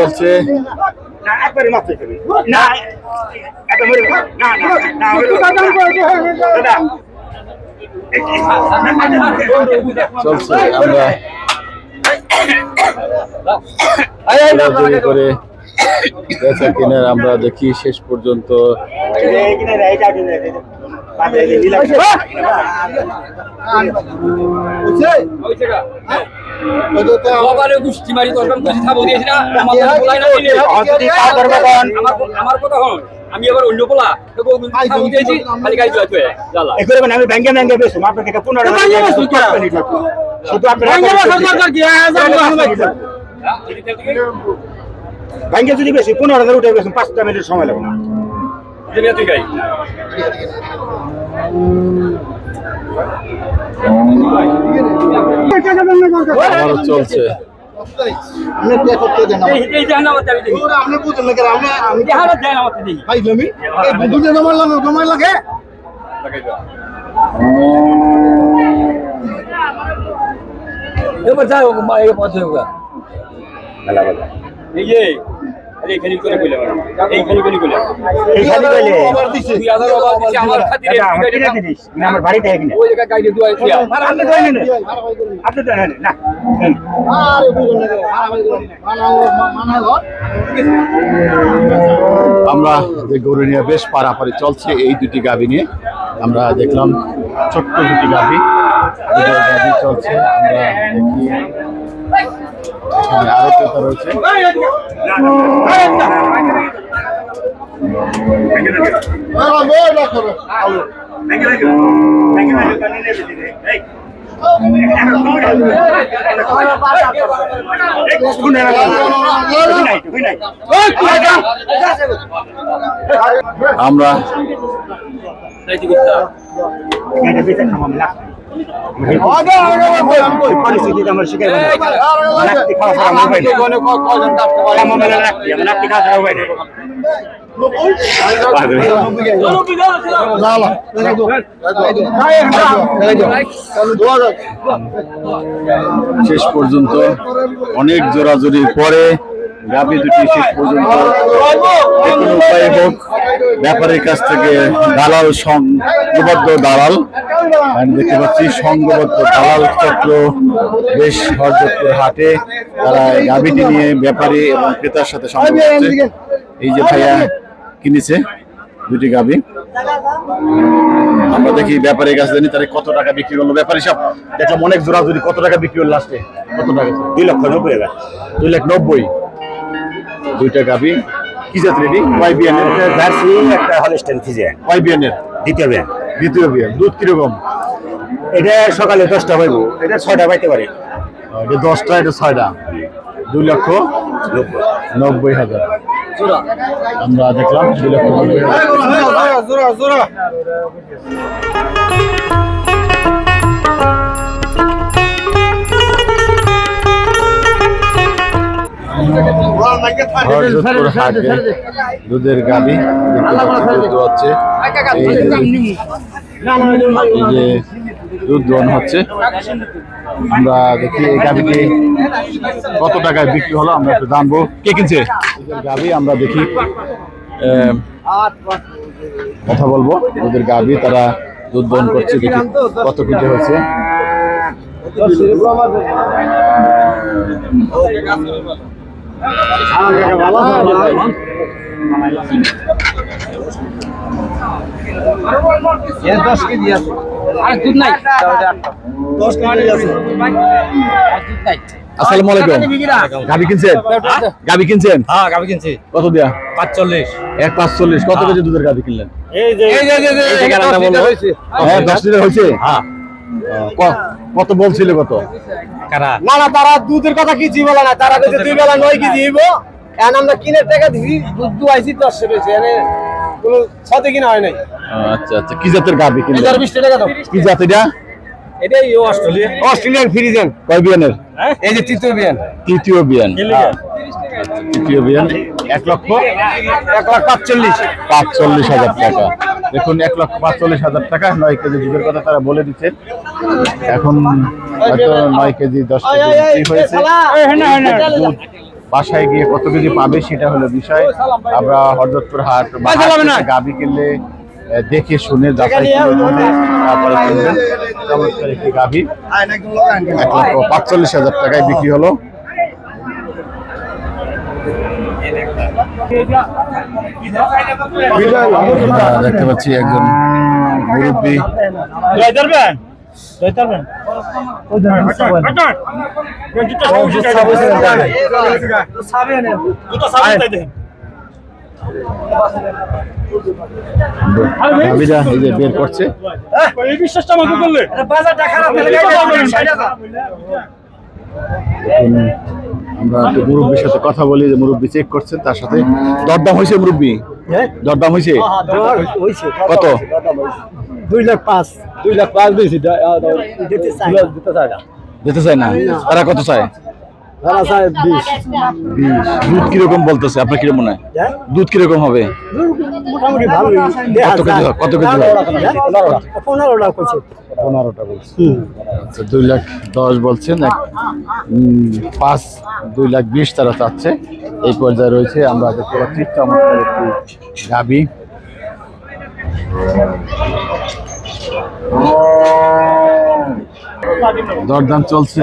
চলছে। আমরা করে বেচা কেনার আমরা দেখি শেষ পর্যন্ত। গুষ্টি মারি গুষ্টি দিয়েছি না। আমাদের বলাই না আমার কথা হন আমি এবার অন্য বলা তো দিয়েছি খালি গাড়ি চলে তুই জ্বালা এই করবেন, আমি ব্যাংকে আপনার থেকে। শুধু আপনার যদি বেশি পনেরো হাজার উঠে গেছেন পাঁচটা মিনিট সময় লাগবে। না তুই গাই আবারও চলছে। এই এই জানা আমার চাবি দেখি এই হালত দেন আমার দেখি এবার যাও মা এই পথে হোগা এই যে করে কইলাম এইখানে করে কইলাম এইখানে কইলে দুই হাজার অভাব আমার খাতিরে আমার কিনে দিনিস, না আমার বাড়িতে কিনে ওই জায়গা গাইডে দুয়াই দিয়া। আপনি তো নেন আপনি তো নেন না নেন। আমরা যে গরু নিয়ে বেশ পারাপারি চলছে এই দুটি গাভী নিয়ে আমরা দেখলাম ছোট্ট দুটি গাভী। দুটো গাভী চলছে আমরা দেখি। এখানে আরও ক্রেতা রয়েছে। আমরা শেষ পর্যন্ত অনেক জোরাজুরির পরে গাভী দুটি শেষ পর্যন্ত কোনো উপায়ে হোক, ব্যাপারীর কাছ থেকে দালাল সংঘবদ্ধ দালাল। আমি দেখতে পাচ্ছি সংঘবদ্ধ দালাল চক্র বেশ হরজতপুর হাটে। তারা গাভীটি নিয়ে ব্যাপারী এবং ক্রেতার সাথে সংযোগ হচ্ছে এই যে ভাইয়া কিনেছে দুটি গাভী আমরা দেখি ব্যাপারীর কাছে জানি তারা কত টাকা বিক্রি করল। ব্যাপারী সব দেখলাম অনেক জোরাজুরি কত টাকা বিক্রি হলো লাস্টে কত টাকা? দুই লক্ষ নব্বই হাজার। দুই লাখ নব্বই। দুইটা গাভি কি জাতের এটি? ওয়াই বিয়ানের? জার্সি একটা হলস্টেন ফিজিয়ান ওয়াই বিয়ানের? দ্বিতীয় ব্যান। দ্বিতীয় বিয়ান। দুধ কীরকম? এটা সকালে দশটা পাইব এটা ছয়টা পাইতে পারে। এটা দশটা এটা ছয়টা? দুই লক্ষ নব্বই। হাজার। আমরা দেখলাম দুই লক্ষ নব্বই হাজার। দুধের গাভি দুধ হচ্ছে এই দুধ দোহন হচ্ছে আমরা দেখি এই গাভিটি কত টাকায় বিক্রি হলো আমরা একটু জানব কে কিনছে গাভি আমরা দেখি কথা বলব দুধের গাভি তারা দুধ দোহন করছে দেখি কত কেজি হয়েছে আর দুধ নাই আসসালামু আলাইকুম গাভি কিনছেন গাভি কিনছেন হ্যাঁ গাবি কিনছি কত দেয়া পাঁচচল্লিশ এক পাঁচচল্লিশ কত কেজি দুধের গাভি কিনলেন এই যে এই যে এই হ্যাঁ লিটার হ্যাঁ কত বলছিল কত? কারা? না না তারা দুধের কথা কিছু বলে না। তারা বলছে দুই বেলা নয় কেজি দিব। এখন আমরা কিনে টাকা দিছি দুধ দুয়াইছি দশশো পেয়েছি এনে কোনো ছতে কিনা হয় নাই। আচ্ছা আচ্ছা কি জাতের কিনলেন? হাজার বিশ টাকা দাও কি জাত এটা? এটাই অস্ট্রেলিয়া অস্ট্রেলিয়ান। ফ্রিজেন। কয় বিয়ানের? এই যে তৃতীয় বিয়ান। তৃতীয় বিয়ান। তৃতীয় বিয়ান। এক লক্ষ এক লাখ পাঁচচল্লিশ। পাঁচচল্লিশ হাজার টাকা। দেখুন এক লক্ষ পাঁচচল্লিশ হাজার টাকা নয় কেজি দুধের কথা তারা বলে দিচ্ছে। এখন হয়তো নয় কেজি দশ কেজি বিক্রি হয়েছে। দুধ বাসায় গিয়ে কত কেজি পাবে সেটা হলো বিষয়। আমরা হরদত্তপুর হাট গাবি কিনলে দেখে শুনে যাচাই করে তারপরে কিনবেন। চমৎকার একটি গাভি এক লক্ষ পাঁচচল্লিশ হাজার টাকায় বিক্রি হলো। দেখতে পাচ্ছি একজন মুরব্বী। গাভিটা এই যে বের করছে। দেখুন, আমরা একটু মুরব্বীর সাথে কথা বলি যে মুরব্বী চেক করছেন তার সাথে দরদাম হয়েছে মুরব্বী? দরদাম হয়েছে? কত? দুই লাখ পাঁচ। দুই লাখ পাঁচ দিয়েছি দিতে চাই না। চায় না। তারা কত চায়? তারা চায় বিশ। বিশ। দুধ কীরকম বলতেছে? আপনার কীরকম মনে হয়? হ্যাঁ? দুধ কীরকম হবে? মোটামুটি ভালোই। কত কেজি? কত কেজি? পনেরোটা করছে পনেরোটা বলছে। আচ্ছা দুই লাখ দশ বলছেন। পাঁচ দুই লাখ বিশ তারা চাচ্ছে। এই পর্যায়ে রয়েছে। আমরা দেখতে পাচ্ছি চমৎকার একটি গাবি। দরদাম চলছে।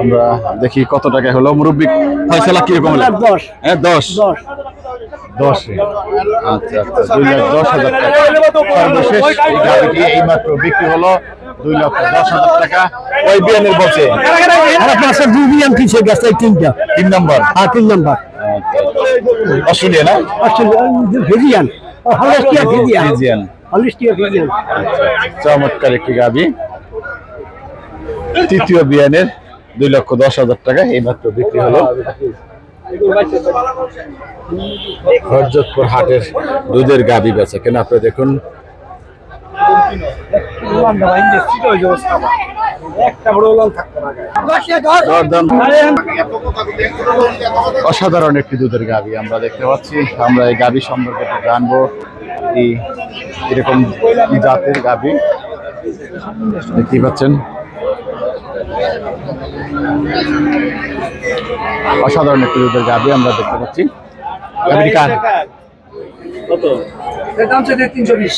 আমরা দেখি কত টাকা হলো। মুরব্বী ফয়সলা কীরকম হলো? হ্যাঁ দশ। দশ? আচ্ছা আচ্ছা দুই লাখ দশ হাজার টাকা। সর্বশেষ এই গাড়িটি এইমাত্র বিক্রি হলো দুই লক্ষ দশ হাজার টাকা। ওই বিয়ানের বলছে দুই বিয়ান কিনছে গেছে তিনটা। তিন নম্বর। হ্যাঁ তিন নাম্বার। অস্ট্রেলিয়া না? ভেজিয়ান। হলিস্টিয়া ভেজিয়ান। ফ্রিজিয়ান হলিস্টিয়া ভেজিয়ান। চমৎকার একটি গাবি। তৃতীয় বিয়ানের দুই লক্ষ দশ হাজার টাকা এইমাত্র বিক্রি হলো। হরজতপুর হাটের দুধের গাবি বেচা কেন। আপনি দেখুন। অসাধারণ একটি দুধের গাবি আমরা দেখতে পাচ্ছি। আমরা এই গাবি সম্পর্কে জানব এরকম জাতের গাবি। দেখতেই পাচ্ছেন। অসাধারণ একটি দুধের গাবি আমরা দেখতে পাচ্ছি। গাবিটি কার? দাম চাইতে তিনশো বিশ।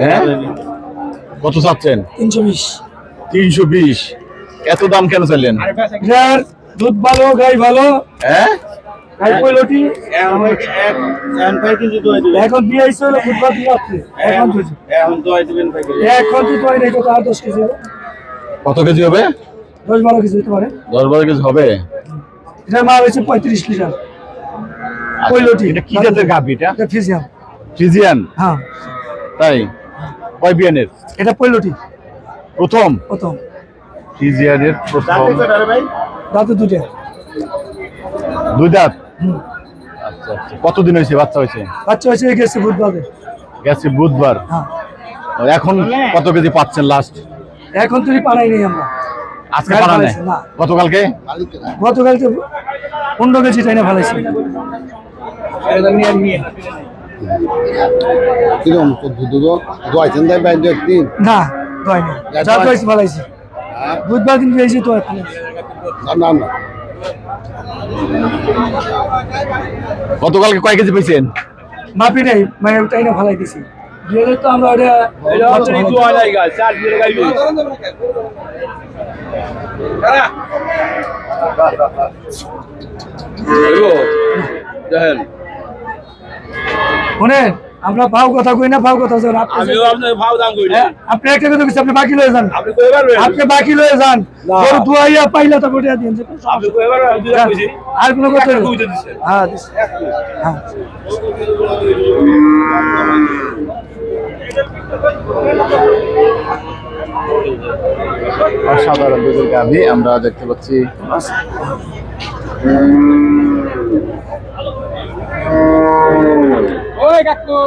হ্যাঁ? কত চাচ্ছেন? তিনশো বিশ। তিনশো বিশ। এত দাম কেন চাইলেন? দুধ ভালো গাই ভালো। হ্যাঁ? এখন দিয়ে আইসে ফুটবল দিয়ে আপনি। এখন তো এখন তো তো নাই কত আর দশ কেজি কত কেজি হবে? দশ বারো কেজি হতে পারে। দশ বারো কেজি হবে? এটা মাল হয়েছে পঁয়ত্রিশ লিটার। আচ্ছা, এটা কি জাতের গাবি এটা? হ্যাঁ। তাই? কয় বিয়ানের? এটা পয়লটি প্রথম? প্রথম। ফ্রিজিয়ানের প্রথম। দাঁতে দুটা দুই দাঁত? আচ্ছা আচ্ছা। কতদিন হয়েছে? বাচ্চা হয়েছে? বাচ্চা হয়েছে গেছে বুধবারে। গেছে বুধবার? হ্যাঁ। এখন কত কেজি পাচ্ছেন লাস্ট এখন তুই পানাই নেই আমরা। আজকে পানা নেই। গতকালকে? গতকাল তো পনেরো কেজি টাইনে ফেলাইছি কিরম দুধ দোয়াইছেন তাই বাইরে একদিন না দয় নেই যা পাইছি বুধবার দিন পেয়েছি তো এখন। না না না। গতকালকে কয় কেজি পেয়েছেন মাপি নেই মানে টাইনে ফেলাই দিছি দিয়ে তো আমরা ওটা খরচ ফেলাই দিছি। শোনেন আমরা ভাও কথা কই না ভাও কথা শোন আপনি হ্যাঁ, আপনি একটা কথা কইছি আপনি বাকি লয়ে যান। আপনি বাকি লয়ে যান। গরু দুয়াইয়া পাইলা তো গোটা দিন আর কোনো কথা নেই। হ্যাঁ দিছি। হ্যাঁ। অসাধারণ দুধের গাভি আমরা দেখতে পাচ্ছি। ওই কাকু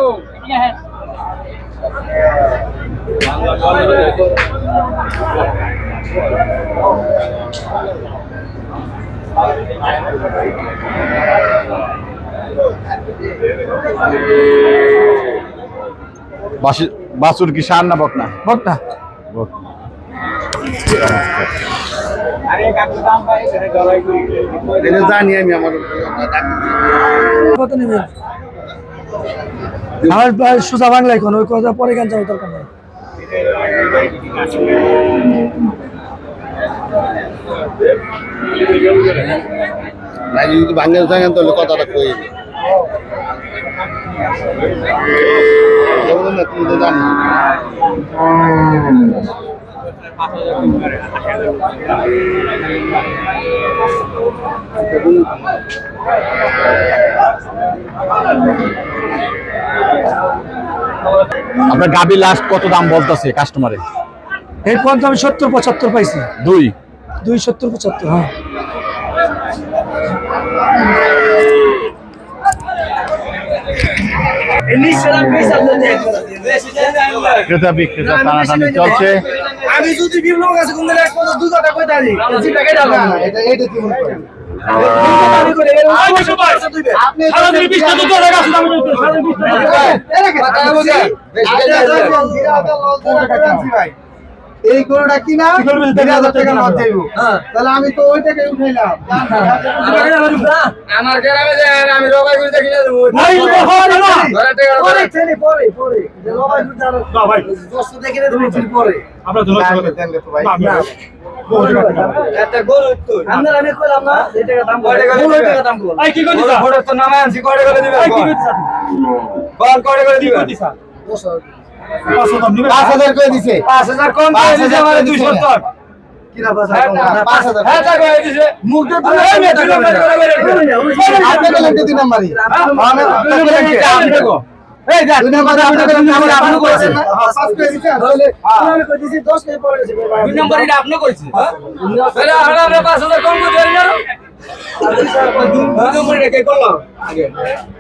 বাসি- বাছুর কি সার না বকনা? এটা জানি আমি আমার। কত নেবেন আমার প্রায় সোজা বাংলায় কোন ওই কথা পরে গান যাওয়ার দরকার নেই। যদি থাকেন তাহলে কথাটা কই? তো জানি আপনার গাবি লাস্ট কত দাম বলতেছে কাস্টমারে এই পর্যন্ত আমি সত্তর পঁচাত্তর পাইছি। দুই। দুই সত্তর পঁচাত্তর হ্যাঁ। ক্রেতা বিক্রেতা টানাটানি চলছে আমি যদি বিপ্লব কাছে কোন দিন একশো দুই কথা কই দাঁড়ি জি টাকা দাও না এটা এটা কি মনে করেন আমি করে এর আপনি এই গরুটা কিনা তিন হাজার টাকা মাছ যাইব তাহলে আমি তো ওই টাকায় উঠাইলাম। আমার গ্রামে আমি রবাই হয় দিবে? কয়টা করে দিবে? পাঁচ হাজার করে দিছে। 5000 কম করে দিছে আমার 270 কিনা বাজার পাঁচ হাজার হ্যাঁ টাকা করে দিছে। দুই আমার আপনি করেছেন না পাঁচ করে দিছে। তাহলে আমি কই দিছি। 10 টাকা পরে গেছে দুই তাহলে আমরা আমরা 5000 কম করে